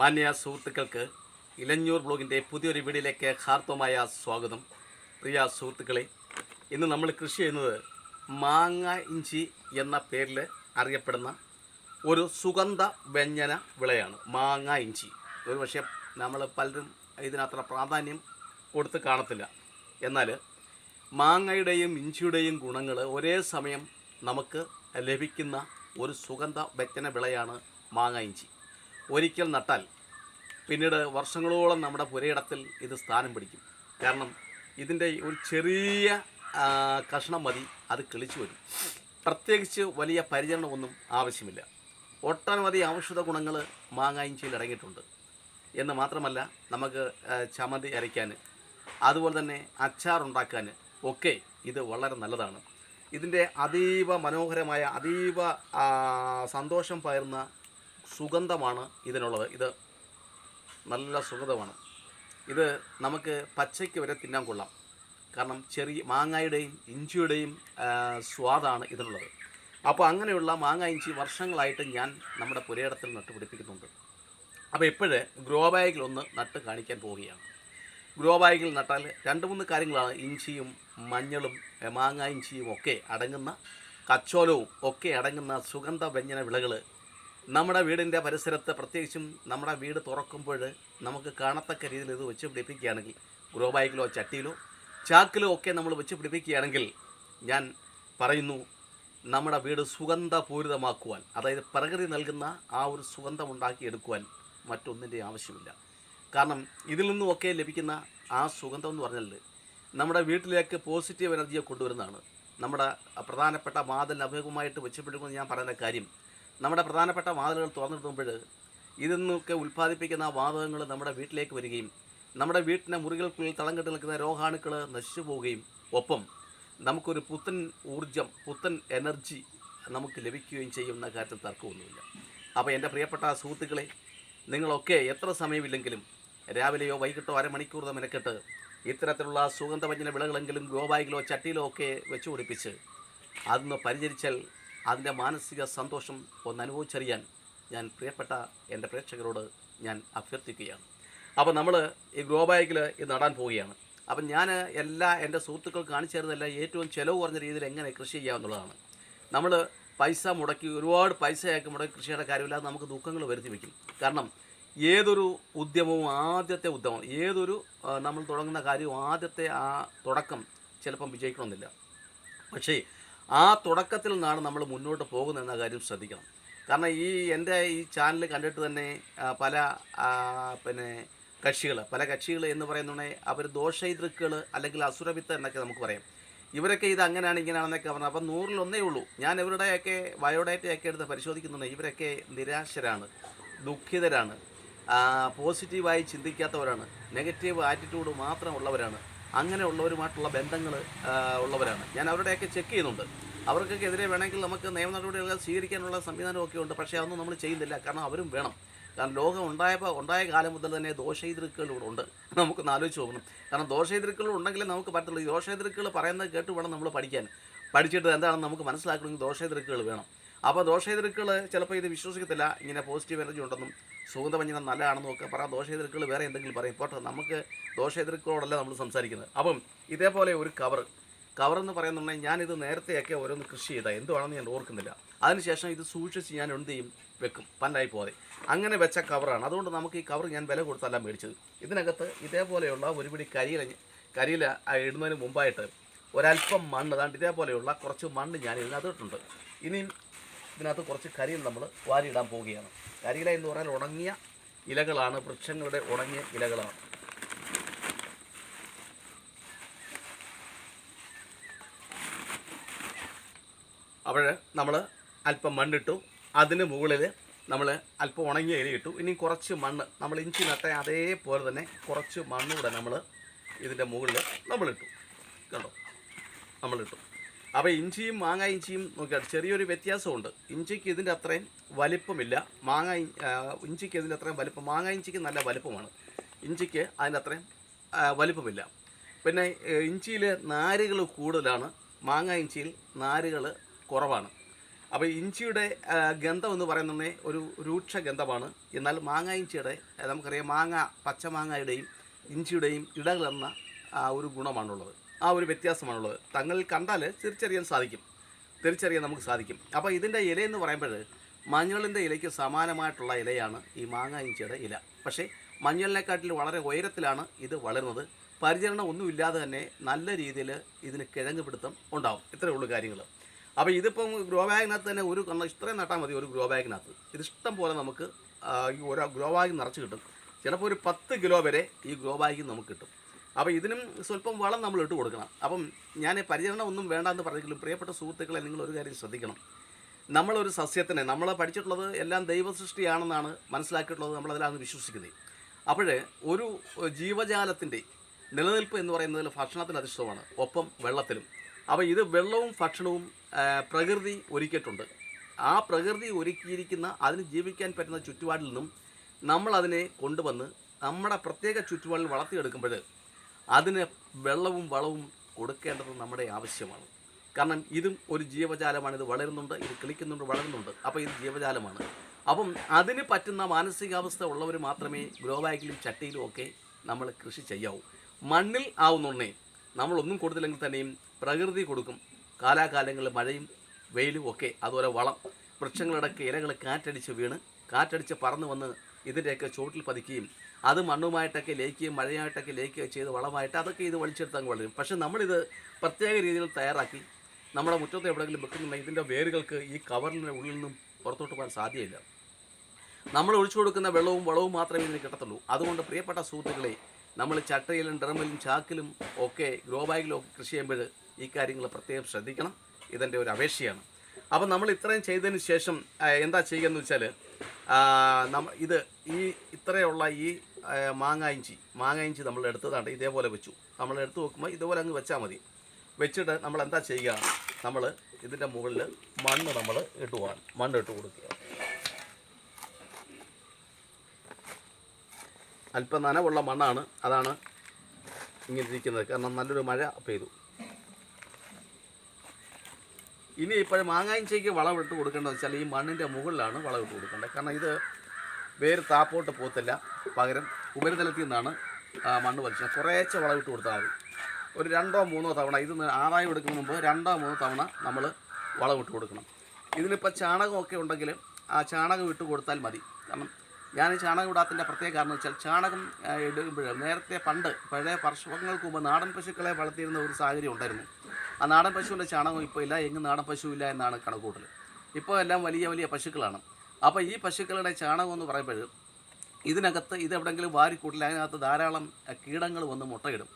മാന്യ സുഹൃത്തുക്കൾക്ക് ഇലഞ്ഞൂർ ബ്ലോഗിന്റെ പുതിയൊരു വീഡിയോയിലേക്ക് ഹാർത്തമായ സ്വാഗതം. പ്രിയ സുഹൃത്തുക്കളെ ഇന്ന് നമ്മൾ കൃഷി ചെയ്യുന്നത് മാങ്ങ ഇഞ്ചി എന്ന പേരിൽ അറിയപ്പെടുന്ന ഒരു സുഗന്ധ വ്യഞ്ജന വിളയാണ് മാങ്ങ ഇഞ്ചി. ഒരു പക്ഷേ നമ്മൾ പലരും ഇതിനത്ര പ്രാധാന്യം കൊടുത്ത് കാണത്തില്ല. എന്നാൽ മാങ്ങയുടെയും ഇഞ്ചിയുടെയും ഗുണങ്ങൾ ഒരേ സമയം നമുക്ക് ലഭിക്കുന്ന ഒരു സുഗന്ധ വ്യഞ്ജന വിളയാണ് മാങ്ങ ഇഞ്ചി. ഒരിക്കൽ നട്ടാൽ പിന്നീട് വർഷങ്ങളോളം നമ്മുടെ പുരയിടത്തിൽ ഇത് സ്ഥാനം പിടിക്കും. കാരണം ഇതിന്റെ ഒരു ചെറിയ കഷ്ണം മതി അത് കിളിച്ചു വരും. പ്രത്യേകിച്ച് വലിയ പരിചരണമൊന്നും ആവശ്യമില്ല. ഒട്ടനവധി ഔഷധ ഗുണങ്ങൾ മാങ്ങായിഞ്ചിയിൽ അടങ്ങിയിട്ടുണ്ട്. എന്ന് മാത്രമല്ല നമുക്ക് ചമതി അരയ്ക്കാൻ അതുപോലെ തന്നെ അച്ചാറുണ്ടാക്കാൻ ഒക്കെ ഇത് വളരെ നല്ലതാണ്. ഇതിന്റെ അതീവ മനോഹരമായ അതീവ സന്തോഷം പകരുന്ന സുഗന്ധമാണ് ഇതിനുള്ളത്. ഇത് നല്ല സുഗന്ധമാണ്. ഇത് നമുക്ക് പച്ചയ്ക്ക് വരെ തിന്നാൻ കൊള്ളാം. കാരണം ചെറിയ മാങ്ങയുടെയും ഇഞ്ചിയുടെയും സ്വാദാണ് ഇതിനുള്ളത്. അപ്പോൾ അങ്ങനെയുള്ള മാങ്ങ ഇഞ്ചി വർഷങ്ങളായിട്ട് ഞാൻ നമ്മുടെ പുരയിടത്തിൽ നട്ടുപിടിപ്പിക്കുന്നുണ്ട് അപ്പോൾ എപ്പോഴേ ഗ്രോ ബാഗിൽ ഒന്ന് നട്ട് കാണിക്കാൻ പോവുകയാണ്. ഗ്രോ ബാഗിൽ നട്ടാൽ രണ്ട് മൂന്ന് കാര്യങ്ങളാണ്. ഇഞ്ചിയും മഞ്ഞളും മാങ്ങ ഇഞ്ചിയും ഒക്കെ അടങ്ങുന്ന കച്ചോലവും ഒക്കെ അടങ്ങുന്ന സുഗന്ധ വ്യഞ്ജന വിളകൾ നമ്മുടെ വീടിന്റെ പരിസരത്ത് പ്രത്യേകിച്ചും നമ്മുടെ വീട് തുറക്കുമ്പോൾ നമുക്ക് കാണത്തക്ക രീതിയിൽ ഇത് വെച്ച് പിടിപ്പിക്കുകയാണെങ്കിൽ ഗ്രോ ബാഗിലോ ചട്ടിയിലോ ചാക്കിലോ ഒക്കെ നമ്മൾ വെച്ച് പിടിപ്പിക്കുകയാണെങ്കിൽ ഞാൻ പറയുന്നു നമ്മുടെ വീട് സുഗന്ധപൂരിതമാക്കുവാൻ അതായത് പ്രകൃതി നൽകുന്ന ആ ഒരു സുഗന്ധം ഉണ്ടാക്കിയെടുക്കുവാൻ മറ്റൊന്നിന്റെ ആവശ്യമില്ല. കാരണം ഇതിൽ നിന്നുമൊക്കെ ലഭിക്കുന്ന ആ സുഗന്ധം എന്ന് പറഞ്ഞാൽ നമ്മുടെ വീട്ടിലേക്ക് പോസിറ്റീവ് എനർജിയെ കൊണ്ടുവരുന്നതാണ്. നമ്മുടെ പ്രധാനപ്പെട്ട വാതിൽ അഭിമുഖമായിട്ട് വെച്ചപ്പെടുമെന്ന് ഞാൻ പറയുന്ന കാര്യം നമ്മുടെ പ്രധാനപ്പെട്ട വാതിലുകൾ തുറന്നിടുമ്പോൾ ഇതിൽ നിന്നൊക്കെ ഉൽപ്പാദിപ്പിക്കുന്ന വാതകങ്ങൾ നമ്മുടെ വീട്ടിലേക്ക് വരികയും നമ്മുടെ വീട്ടിന്റെ മുറികൾക്കുള്ളിൽ തളം കെട്ടി നിൽക്കുന്ന രോഗാണുക്കൾ നശിച്ചു പോവുകയും. ഒപ്പം നമുക്കൊരു പുത്തൻ ഊർജം പുത്തൻ എനർജി നമുക്ക് ലഭിക്കുകയും ചെയ്യുന്ന കാര്യത്തിൽ തർക്കമൊന്നുമില്ല. അപ്പോൾ എന്റെ പ്രിയപ്പെട്ട സുഹൃത്തുക്കളെ നിങ്ങളൊക്കെ എത്ര സമയമില്ലെങ്കിലും രാവിലെയോ വൈകിട്ടോ അരമണിക്കൂർ മെനക്കെട്ട് ഇത്തരത്തിലുള്ള സുഗന്ധവ്യഞ്ജന വിളകളെങ്കിലും ഗോവായിലോ ചട്ടിയിലോ ഒക്കെ വെച്ചു പിടിപ്പിച്ച് അതൊന്ന് പരിചരിച്ചാൽ അതിന്റെ മാനസിക സന്തോഷം ഒന്ന് അനുഭവിച്ചറിയാൻ ഞാൻ പ്രിയപ്പെട്ട എന്റെ പ്രേക്ഷകരോട് ഞാൻ അഭ്യർത്ഥിക്കുകയാണ്. അപ്പോൾ നമ്മൾ ഈ ഗ്രോ ബാഗിൽ ഇത് നടാൻ പോവുകയാണ്. അപ്പം ഞാൻ എല്ലാ എന്റെ സുഹൃത്തുക്കൾ കാണിച്ചു തരുന്നതല്ല ഏറ്റവും ചിലവ് കുറഞ്ഞ രീതിയിൽ എങ്ങനെ കൃഷി ചെയ്യാമെന്നുള്ളതാണ് നമ്മൾ പൈസ മുടക്കി ഒരുപാട് പൈസയൊക്കെ മുടക്കി കൃഷിയുടെ കാര്യമില്ലാതെ നമുക്ക് ദുഃഖങ്ങൾ വരുത്തി വയ്ക്കും. കാരണം ഏതൊരു ഉദ്യമവും ആദ്യത്തെ ഉദ്യമം ഏതൊരു നമ്മൾ തുടങ്ങുന്ന കാര്യവും ആദ്യത്തെ ആ തുടക്കം ചിലപ്പം വിജയിക്കണമെന്നില്ല. പക്ഷേ ആ തുടക്കത്തിൽ നിന്നാണ് നമ്മൾ മുന്നോട്ട് പോകുന്നത് പോകുന്നതെന്ന കാര്യം ശ്രദ്ധിക്കണം. കാരണം ഈ എന്റെ ഈ ചാനൽ കണ്ടിട്ട് തന്നെ പല പിന്നെ കക്ഷികൾ പല കക്ഷികൾ എന്ന് പറയുന്നുണ്ടെങ്കിൽ അവർ ദോഷൈതൃക്കുകൾ അല്ലെങ്കിൽ അസുരവിത്ത് എന്നൊക്കെ നമുക്ക് പറയാം. ഇവരൊക്കെ ഇത് അങ്ങനെയാണ് ഇങ്ങനെയാണെന്നൊക്കെ പറഞ്ഞു അപ്പം നൂറിലൊന്നേ ഉള്ളൂ. ഞാൻ ഇവരുടെയൊക്കെ ബയോഡേറ്റയൊക്കെ എടുത്ത് പരിശോധിക്കുന്നുണ്ട്. ഇവരൊക്കെ നിരാശരാണ് ദുഃഖിതരാണ് പോസിറ്റീവായി ചിന്തിക്കാത്തവരാണ് നെഗറ്റീവ് ആറ്റിറ്റ്യൂഡ് മാത്രമുള്ളവരാണ്. അങ്ങനെയുള്ളവരുമായിട്ടുള്ള ബന്ധങ്ങൾ ഉള്ളവരാണ്. ഞാൻ അവരുടെയൊക്കെ ചെക്ക് ചെയ്യുന്നുണ്ട്. അവർക്കൊക്കെ എതിരെ വേണമെങ്കിൽ നമുക്ക് നിയമ നടപടികൾ സ്വീകരിക്കാനുള്ള സംവിധാനമൊക്കെ ഉണ്ട്. പക്ഷേ അതൊന്നും നമ്മൾ ചെയ്യുന്നില്ല കാരണം അവരും വേണം. കാരണം ലോകം ഉണ്ടായപ്പോൾ ഉണ്ടായ കാലം മുതൽ തന്നെ ദോഷൈതൃക്കൾ ഇവിടെ ഉണ്ട്. നമുക്കൊന്ന് ആലോചിച്ച് നോക്കണം. കാരണം ദോഷൈതൃക്കൾ ഉണ്ടെങ്കിലേ നമുക്ക് പറ്റുള്ളൂ ഈ പറയുന്നത് കേട്ട് വേണം നമ്മൾ പഠിക്കാൻ. പഠിച്ചിട്ട് എന്താണെന്ന് നമുക്ക് മനസ്സിലാക്കണമെങ്കിൽ ദോഷൈതൃക്കൾ വേണം. അപ്പോൾ ദോഷേതൃക്കൾ ചിലപ്പോൾ ഇത് വിശ്വസിക്കത്തില്ല. ഇങ്ങനെ പോസിറ്റീവ് എനർജി ഉണ്ടെന്നും സുഗന്ധവഞ്ജനം നല്ലതാണെന്നും ഒക്കെ പറയാം ദോഷേതൃക്കൾ വേറെ എന്തെങ്കിലും പറയും. പോട്ടെ നമുക്ക് ദോഷേതൃക്കളോടല്ല നമ്മൾ സംസാരിക്കുന്നത്. അപ്പം ഇതേപോലെ ഒരു കവർ കവർ എന്ന് പറയുന്നുണ്ടെങ്കിൽ ഞാനിത് നേരത്തെയൊക്കെ ഓരോന്ന് കൃഷി ചെയ്താൽ എന്തുവാണെന്ന് ഞാൻ ഓർക്കുന്നില്ല. അതിനുശേഷം ഇത് സൂക്ഷിച്ച് ഞാൻ എന്ത് ചെയ്യും? വെക്കും. പന്നായി പോകാതെ. അങ്ങനെ വെച്ച കവറാണ് അതുകൊണ്ട് നമുക്ക് ഈ കവർ ഞാൻ വില കൊടുത്തല്ല മേടിച്ചത്. ഇതിനകത്ത് ഇതേപോലെയുള്ള ഒരുപിടി കരിയില കരിയില ഇടുന്നതിന് മുമ്പായിട്ട് ഒരല്പം മണ്ണ് അതാണ്ട് ഇതേപോലെയുള്ള കുറച്ച് മണ്ണ് ഞാൻ ഇതിനകത്തിട്ടുണ്ട് ഇനിയും ഇതിനകത്ത് കുറച്ച് കരിയിൽ നമ്മൾ വാരിയിടാൻ പോവുകയാണ്. കരിയില എന്ന് പറഞ്ഞാൽ ഉണങ്ങിയ ഇലകളാണ് വൃക്ഷങ്ങളുടെ ഉണങ്ങിയ ഇലകളാണ്. അപ്പോൾ നമ്മൾ അല്പം മണ്ണിട്ടു. അതിന് മുകളിൽ നമ്മൾ അല്പം ഉണങ്ങിയ ഇല ഇട്ടു. ഇനി കുറച്ച് മണ്ണ് നമ്മൾ ഇഞ്ചി നട്ട അതേപോലെ തന്നെ കുറച്ച് മണ്ണ് നമ്മൾ ഇതിന്റെ മുകളിൽ നമ്മളിട്ടു. കണ്ടോ? നമ്മളിട്ടു. അപ്പോൾ ഇഞ്ചിയും മാങ്ങ ഇഞ്ചിയും നോക്കിയാൽ ചെറിയൊരു വ്യത്യാസമുണ്ട്. ഇഞ്ചിക്ക് ഇതിന്റെ അത്രയും വലിപ്പമില്ല. മാങ്ങ ഇഞ്ചിക്ക് ഇതിന്റെ അത്രയും വലിപ്പം. മാങ്ങ ഇഞ്ചിക്ക് നല്ല വലിപ്പമാണ്. ഇഞ്ചിക്ക് അതിന്റെ അത്രയും വലിപ്പമില്ല. പിന്നെ ഇഞ്ചിയിൽ നാരുകൾ കൂടുതലാണ്. മാങ്ങ ഇഞ്ചിയിൽ നാരുകൾ കുറവാണ്. അപ്പോൾ ഇഞ്ചിയുടെ ഗന്ധം എന്ന് പറയുന്നത് ഒരു രൂക്ഷ ഗന്ധമാണ്. എന്നാൽ മാങ്ങ ഇഞ്ചിയുടെ നമുക്കറിയാം മാങ്ങ പച്ചമാങ്ങയുടെയും ഇഞ്ചിയുടെയും ഇടകളെന്ന ഒരു ഗുണമാണുള്ളത്. ആ ഒരു വ്യത്യാസമാണുള്ളത്. തങ്ങൾ കണ്ടാൽ തിരിച്ചറിയാൻ സാധിക്കും. തിരിച്ചറിയാൻ നമുക്ക് സാധിക്കും. അപ്പോൾ ഇതിന്റെ ഇലയെന്ന് പറയുമ്പോൾ മഞ്ഞളിന്റെ ഇലയ്ക്ക് സമാനമായിട്ടുള്ള ഇലയാണ് ഈ മാങ്ങ ഇഞ്ചിയുടെ ഇല. പക്ഷേ മഞ്ഞളിനെക്കാട്ടിൽ വളരെ ഉയരത്തിലാണ് ഇത് വളരുന്നത്. പരിചരണം ഒന്നുമില്ലാതെ തന്നെ നല്ല രീതിയിൽ ഇതിന് കിഴങ്ങ് പിടുത്തം ഉണ്ടാവും. ഇത്രയേ ഉള്ളൂ കാര്യങ്ങൾ അപ്പോൾ ഇതിപ്പം ഗ്രോ ബാഗിനകത്ത് തന്നെ ഒരു കണ്ണ ഇത്രയും നട്ടാൽ മതി ഒരു ഗ്രോ ബാഗിനകത്ത്. ഇത് ഇഷ്ടം പോലെ നമുക്ക് ഈ ഓരോ ഗ്രോ ബാഗ് നിറച്ച് കിട്ടും. ചിലപ്പോൾ ഒരു പത്ത് കിലോ വരെ ഈ ഗ്രോ ബാഗിൽ നമുക്ക് കിട്ടും. അപ്പോൾ ഇതിനും സ്വല്പം വളം നമ്മൾ ഇട്ട് കൊടുക്കണം. അപ്പം ഞാൻ പരിചരണം ഒന്നും വേണ്ടെന്ന് പറഞ്ഞെങ്കിലും പ്രിയപ്പെട്ട സുഹൃത്തുക്കളെ നിങ്ങൾ ഒരു കാര്യം ശ്രദ്ധിക്കണം. നമ്മളൊരു സസ്യത്തിനെ നമ്മൾ പഠിച്ചിട്ടുള്ളത് എല്ലാം ദൈവസൃഷ്ടിയാണെന്നാണ് മനസ്സിലാക്കിയിട്ടുള്ളത് നമ്മളതിലാണ് വിശ്വസിക്കുന്നത് അപ്പോൾ ഒരു ജീവജാലത്തിന്റെ നിലനിൽപ്പ് എന്ന് പറയുന്നതിൽ ഭക്ഷണത്തിൽ അധിഷ്ഠിതമാണ് ഒപ്പം വെള്ളത്തിലും. അപ്പോൾ ഇത് വെള്ളവും ഭക്ഷണവും പ്രകൃതി ഒരുക്കിയിട്ടുണ്ട്. ആ പ്രകൃതി ഒരുക്കിയിരിക്കുന്ന അതിന് ജീവിക്കാൻ പറ്റുന്ന ചുറ്റുപാടിൽ നിന്നും നമ്മളതിനെ കൊണ്ടുവന്ന് നമ്മുടെ പ്രത്യേക ചുറ്റുപാടിൽ വളർത്തിയെടുക്കുമ്പോൾ അതിന് വെള്ളവും വളവും കൊടുക്കേണ്ടത് നമ്മുടെ ആവശ്യമാണ്. കാരണം ഇതും ഒരു ജീവജാലമാണ്. ഇത് വളരുന്നുണ്ട് ഇത് കിളിക്കുന്നുണ്ട് വളരുന്നുണ്ട്. അപ്പോൾ ഇത് ജീവജാലമാണ്. അപ്പം അതിന് പറ്റുന്ന മാനസികാവസ്ഥ ഉള്ളവർ മാത്രമേ ഗ്രോ ബാഗിലും ചട്ടിയിലും ഒക്കെ നമ്മൾ കൃഷി ചെയ്യാവൂ. മണ്ണിൽ ആവുന്നുണ്ടേ നമ്മളൊന്നും കൊടുത്തില്ലെങ്കിൽ തന്നെയും പ്രകൃതി കൊടുക്കും. കാലാകാലങ്ങളിൽ മഴയും വെയിലും ഒക്കെ. അതുപോലെ വളം വൃക്ഷങ്ങളിടയ്ക്ക് ഇലകൾ കാറ്റടിച്ച് വീണ് കാറ്റടിച്ച് പറന്ന് വന്ന് ഇതിന്റെയൊക്കെ ചുവട്ടിൽ പതിക്കുകയും അത് മണ്ണുമായിട്ടൊക്കെ ലയിക്കുകയും മഴയായിട്ടൊക്കെ ലയിക്കുകയും ചെയ്ത് വളമായിട്ട് അതൊക്കെ ഇത് വലിച്ചെടുത്ത് അങ്ങ് വളരും. പക്ഷേ നമ്മളിത് പ്രത്യേക രീതിയിൽ തയ്യാറാക്കി നമ്മുടെ മുറ്റത്ത് എവിടെയെങ്കിലും വെക്കുന്നുണ്ടെങ്കിൽ ഇതിന്റെ വേരുകൾക്ക് ഈ കവറിന്റെ ഉള്ളിൽ നിന്നും പുറത്തോട്ട് പോകാൻ സാധ്യമില്ല നമ്മൾ ഒഴിച്ചു കൊടുക്കുന്ന വെള്ളവും വളവും മാത്രമേ ഇതിന് കിട്ടത്തുള്ളൂ. അതുകൊണ്ട് പ്രിയപ്പെട്ട സുഹൃത്തുക്കളെ നമ്മൾ ചട്ടയിലും ഡ്രമ്മിലും ചാക്കിലും ഒക്കെ ഗ്രോ ബാഗിലും ഒക്കെ കൃഷി ചെയ്യുമ്പോൾ ഈ കാര്യങ്ങൾ പ്രത്യേകം ശ്രദ്ധിക്കണം. ഇതെന്റെ ഒരു അപേക്ഷയാണ്. അപ്പം നമ്മൾ ഇത്രയും ചെയ്തതിന് ശേഷം എന്താ ചെയ്യുക എന്ന് വെച്ചാൽ ഇത് ഈ ഇത്രയുള്ള ഈ മാങ്ങ ഇഞ്ചി മാങ്ങ ഇഞ്ചി നമ്മൾ എടുത്തതാണ്ട് ഇതേപോലെ വെച്ചു. നമ്മൾ എടുത്ത് വെക്കുമ്പോൾ ഇതുപോലെ അങ്ങ് വെച്ചാൽ മതി. വെച്ചിട്ട് നമ്മൾ എന്താ ചെയ്യുക? നമ്മൾ ഇതിന്റെ മുകളിൽ മണ്ണ് നമ്മൾ ഇട്ട് പോകാൻ മണ്ണ് ഇട്ട് കൊടുക്കുക. അല്പം നനവുള്ള മണ്ണാണ് അതാണ് ഇങ്ങനെ ഇരിക്കുന്നത്. കാരണം നല്ലൊരു മഴ പെയ്തു. ഇനി മാങ്ങായിഞ്ചയ്ക്ക് വളം ഇട്ട് കൊടുക്കേണ്ടത് വെച്ചാൽ ഈ മണ്ണിന്റെ മുകളിലാണ് വളം ഇട്ട് കൊടുക്കേണ്ടത്. കാരണം ഇത് വേര് താപ്പോട്ട് പോകത്തില്ല. പകരം ഉപരിതലത്തിൽ നിന്നാണ് മണ്ണ് വലിച്ചത് കുറേശ്ശെ വളം ഇട്ട് കൊടുത്താൽ മതി. ഒരു രണ്ടോ മൂന്നോ തവണ ഇത് ആറായി എടുക്കുന്ന മുമ്പ് രണ്ടോ മൂന്നോ തവണ നമ്മൾ വളം ഇട്ട് കൊടുക്കണം. ഇതിനിപ്പോൾ ചാണകമൊക്കെ ഉണ്ടെങ്കിൽ ആ ചാണകം ഇട്ട് കൊടുത്താൽ മതി. കാരണം ഞാൻ ഈ ചാണകം ഇടാത്തതിന്റെ പ്രത്യേക കാരണം വെച്ചാൽ ചാണകം ഇടുമ്പോൾ നേരത്തെ പണ്ട് പഴയ വർഷങ്ങൾക്ക് മുമ്പ് നാടൻ പശുക്കളെ വളർത്തിയിരുന്ന ഒരു സാഹചര്യം ഉണ്ടായിരുന്നു. ആ നാടൻ പശുവിന്റെ ചാണകം ഇപ്പോൾ ഇല്ല എങ്ങും നാടൻ പശുവില്ല എന്നാണ് കണക്കൂട്ടൽ ഇപ്പോൾ എല്ലാം വലിയ വലിയ പശുക്കളാണ്. അപ്പോൾ ഈ പശുക്കളുടെ ചാണകം എന്ന് പറയുമ്പോൾ ഇതിനകത്ത് ഇതെവിടെങ്കിലും വാരിക്കൂട്ടിൽ അതിനകത്ത് ധാരാളം കീടങ്ങൾ വന്ന് മുട്ടയിടും.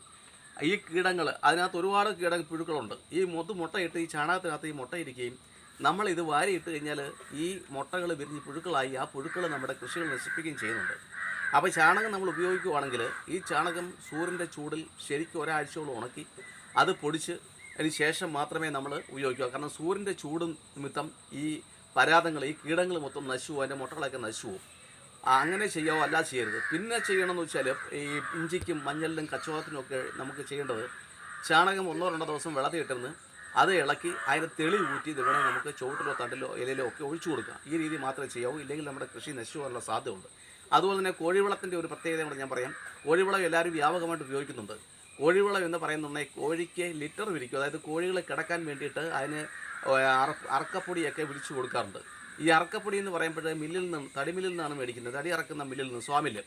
ഈ കീടങ്ങൾ അതിനകത്ത് ഒരുപാട് കീട പുഴുക്കളുണ്ട്. ഈ മൊത്ത് മുട്ടയിട്ട് ഈ ചാണകത്തിനകത്ത് ഈ മുട്ടയിരിക്കുകയും നമ്മൾ ഇത് വാരിയിട്ട് കഴിഞ്ഞാൽ ഈ മുട്ടകൾ വിരിഞ്ഞ് പുഴുക്കളായി ആ പുഴുക്കൾ നമ്മുടെ കൃഷികൾ നശിപ്പിക്കുകയും ചെയ്യുന്നുണ്ട്. അപ്പോൾ ചാണകം നമ്മൾ ഉപയോഗിക്കുകയാണെങ്കിൽ ഈ ചാണകം സൂര്യന്റെ ചൂടിൽ ശരിക്കും ഒരാഴ്ചയോളം ഉണക്കി അത് പൊടിച്ച് അതിന് ശേഷം മാത്രമേ നമ്മൾ ഉപയോഗിക്കുക. കാരണം സൂര്യന്റെ ചൂട് നിമിത്തം ഈ പരാതങ്ങൾ ഈ കീടങ്ങൾ മൊത്തം നശിച്ചു അതിന്റെ മുട്ടകളൊക്കെ നശിച്ചു പോകും അങ്ങനെ ചെയ്യാവോ? അല്ല ചെയ്യരുത്. പിന്നെ ചെയ്യണമെന്ന് വെച്ചാൽ ഈ ഇഞ്ചിക്കും മഞ്ഞളിനും കച്ചവടത്തിനും ഒക്കെ നമുക്ക് ചെയ്യേണ്ടത് ചാണകം ഒന്നോ രണ്ടോ ദിവസം വെള്ളത്തിൽ ഇട്ടിരുന്ന് അത് ഇളക്കി അതിന്റെ തെളി ഊറ്റി ഇത് വേണേൽ നമുക്ക് ചുവട്ടിലോ തണ്ടിലോ ഇലയിലോ ഒക്കെ ഒഴിച്ചു കൊടുക്കാം. ഈ രീതി മാത്രമേ ചെയ്യാവൂ. ഇല്ലെങ്കിൽ നമ്മുടെ കൃഷി നശിച്ചു പോകാനുള്ള സാധ്യതയുണ്ട്. അതുപോലെ തന്നെ കോഴിവളത്തിന്റെ ഒരു പ്രത്യേകത കൂടെ ഞാൻ പറയാം. കോഴിവളം എല്ലാവരും വ്യാപകമായിട്ട് ഉപയോഗിക്കുന്നുണ്ട്. കോഴിവളം എന്ന് പറയുന്നുണ്ടെങ്കിൽ കോഴിക്ക് ലിറ്റർ വിരിക്കും. അതായത് കോഴികൾ കിടക്കാൻ വേണ്ടിയിട്ട് അതിന് അറ- അറക്കപ്പൊടിയൊക്കെ വിരിച്ചു കൊടുക്കാറുണ്ട്. ഈ അറക്കപ്പൊടി എന്ന് പറയുമ്പോൾ മില്ലിൽ നിന്നും തടിമില്ലിൽ നിന്നാണ് മേടിക്കുന്നത്. തടി അറക്കുന്ന മില്ലിൽ നിന്ന് സ്വാമിൽ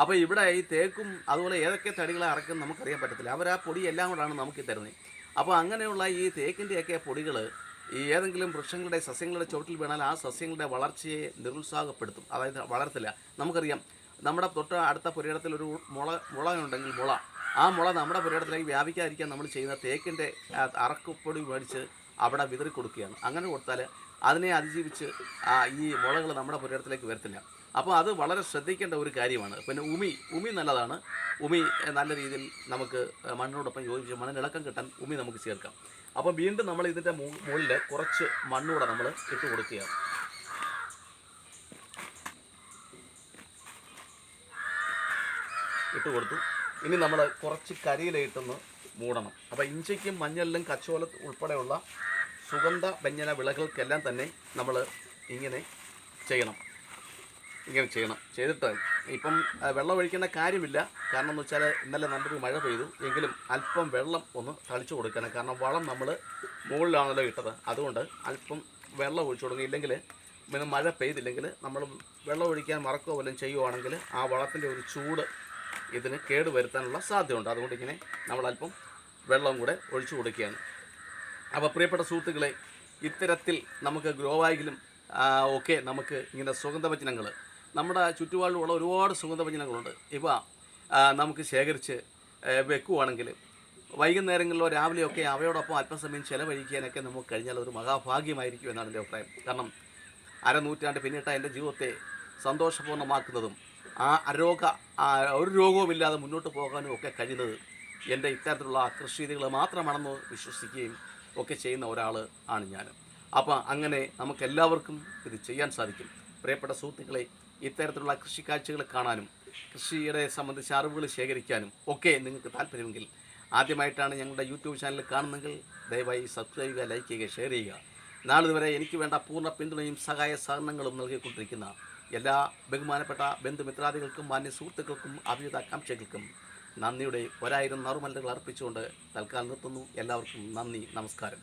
അപ്പോൾ ഇവിടെ ഈ തേക്കും അതുപോലെ ഏതൊക്കെ തടികളെ അറക്കും നമുക്കറിയാൻ പറ്റത്തില്ല. അവർ ആ പൊടി എല്ലാം കൂടാണ് നമുക്ക് തരുന്നത്. അപ്പോൾ അങ്ങനെയുള്ള ഈ തേക്കിന്റെയൊക്കെ പൊടികൾ ഈ ഏതെങ്കിലും വൃക്ഷങ്ങളുടെ സസ്യങ്ങളുടെ ചുവട്ടിൽ വീണാൽ ആ സസ്യങ്ങളുടെ വളർച്ചയെ നിരുത്സാഹപ്പെടുത്തും. അതായത് വളർത്തില്ല നമുക്കറിയാം നമ്മുടെ തൊട്ട് അടുത്ത പുരയിടത്തിൽ ഒരു മുള മുള ഉണ്ടെങ്കിൽ മുള. ആ മുള നമ്മുടെ പുരയിടത്തിലേക്ക് വ്യാപിക്കാതിരിക്കാൻ നമ്മൾ ചെയ്യുന്ന തേക്കിന്റെ അറക്കുപ്പൊടി മേടിച്ച് അവിടെ വിതറി കൊടുക്കുകയാണ്. അങ്ങനെ കൊടുത്താൽ അതിനെ അതിജീവിച്ച് ഈ മുളകൾ നമ്മുടെ പുരയിടത്തിലേക്ക് വരത്തില്ല. അപ്പോൾ അത് വളരെ ശ്രദ്ധിക്കേണ്ട ഒരു കാര്യമാണ്. പിന്നെ ഉമി ഉമി നല്ലതാണ്. ഉമി നല്ല രീതിയിൽ നമുക്ക് മണ്ണിനോടൊപ്പം യോജിച്ച് മണ്ണിനിളക്കം കിട്ടാൻ ഉമി നമുക്ക് ചേർക്കാം. അപ്പോൾ വീണ്ടും നമ്മൾ ഇതിന്റെ മുകളിൽ കുറച്ച് മണ്ണൂടെ നമ്മൾ ഇട്ട് കൊടുക്കുകയാണ്. ഇട്ട് കൊടുത്തു. ഇനി നമ്മൾ കുറച്ച് കരിയിലയിട്ടൊന്ന് മൂടണം. അപ്പോൾ ഇഞ്ചിക്കും മഞ്ഞളിലും കച്ചോല ഉൾപ്പെടെയുള്ള സുഗന്ധ വ്യഞ്ജന വിളകൾക്കെല്ലാം തന്നെ നമ്മൾ ഇങ്ങനെ ചെയ്യണം. ഇങ്ങനെ ചെയ്യണം. ചെയ്തിട്ട് ഇപ്പം വെള്ളം ഒഴിക്കേണ്ട കാര്യമില്ല. കാരണം എന്ന് വെച്ചാൽ ഇന്നലെ നല്ലൊരു മഴ പെയ്തു. എങ്കിലും അല്പം വെള്ളം ഒന്ന് തളിച്ചു കൊടുക്കണം. കാരണം വളം നമ്മൾ മുകളിലാണല്ലോ ഇട്ടത്. അതുകൊണ്ട് അല്പം വെള്ളം ഒഴിച്ചു കൊടുക്കുക ഇല്ലെങ്കിൽ പിന്നെ മഴ പെയ്തില്ലെങ്കിൽ നമ്മൾ വെള്ളം ഒഴിക്കാൻ മറക്കുക വല്ലതും ചെയ്യുവാണെങ്കിൽ ആ വളത്തിന്റെ ഒരു ചൂട് ഇതിന് കേട് വരുത്താനുള്ള സാധ്യതയുണ്ട്. അതുകൊണ്ട് ഇങ്ങനെ നമ്മൾ അല്പം വെള്ളം കൂടെ ഒഴിച്ചു കൊടുക്കുകയാണ്. അപ്പോൾ പ്രിയപ്പെട്ട സുഹൃത്തുക്കളെ ഇത്തരത്തിൽ നമുക്ക് ഗ്രോവായിലും ഒക്കെ നമുക്ക് ഇങ്ങനെ സുഗന്ധവചനങ്ങൾ നമ്മുടെ ചുറ്റുപാടിലുള്ള ഒരുപാട് സുഗന്ധവചനങ്ങളുണ്ട് ഇവ നമുക്ക് ശേഖരിച്ച് വെക്കുവാണെങ്കിൽ വൈകുന്നേരങ്ങളിലോ രാവിലെയൊക്കെ അവയോടൊപ്പം അല്പസമയം ചെലവഴിക്കാനൊക്കെ നമുക്ക് കഴിഞ്ഞാൽ ഒരു മഹാഭാഗ്യമായിരിക്കും എന്നാണ് എന്റെ അഭിപ്രായം. കാരണം അരനൂറ്റാണ്ട് പിന്നിട്ട എന്റെ ജീവിതത്തെ സന്തോഷപൂർണമാക്കുന്നതും ആ അരോഗ ഒരു രോഗവുമില്ലാതെ മുന്നോട്ട് പോകാനും ഒക്കെ കഴിയുന്നത് എന്റെ ഇത്തരത്തിലുള്ള കൃഷിരീതികൾ മാത്രമാണെന്ന് വിശ്വസിക്കുകയും ഒക്കെ ചെയ്യുന്ന ഒരാൾ ആണ് ഞാൻ. അപ്പോൾ അങ്ങനെ നമുക്കെല്ലാവർക്കും ഇത് ചെയ്യാൻ സാധിക്കും. പ്രിയപ്പെട്ട സുഹൃത്തുക്കളെ ഇത്തരത്തിലുള്ള കൃഷി കാഴ്ചകൾ കാണാനും കൃഷിയുടെ സംബന്ധിച്ച അറിവുകൾ ശേഖരിക്കാനും ഒക്കെ നിങ്ങൾക്ക് താല്പര്യമെങ്കിൽ ആദ്യമായിട്ടാണ് ഞങ്ങളുടെ യൂട്യൂബ് ചാനൽ കാണുന്നെങ്കിൽ ദയവായി സബ്സ്ക്രൈബ് ചെയ്യുക ലൈക്ക് ചെയ്യുക ഷെയർ ചെയ്യുക. നാളിതുവരെ എനിക്ക് വേണ്ട പൂർണ പിന്തുണയും സഹായ സഹകരണങ്ങളും നൽകിക്കൊണ്ടിരിക്കുന്ന എല്ലാ ബഹുമാനപ്പെട്ട ബന്ധുമിത്രാദികൾക്കും മാന്യ സുഹൃത്തുക്കൾക്കും അഭിയുതാകാംക്ഷകൾക്കും നന്ദിയുടെ ഒരായിരം നറുമല്ലുകൾ അർപ്പിച്ചുകൊണ്ട് തൽക്കാലം നിർത്തുന്നു. എല്ലാവർക്കും നന്ദി നമസ്കാരം.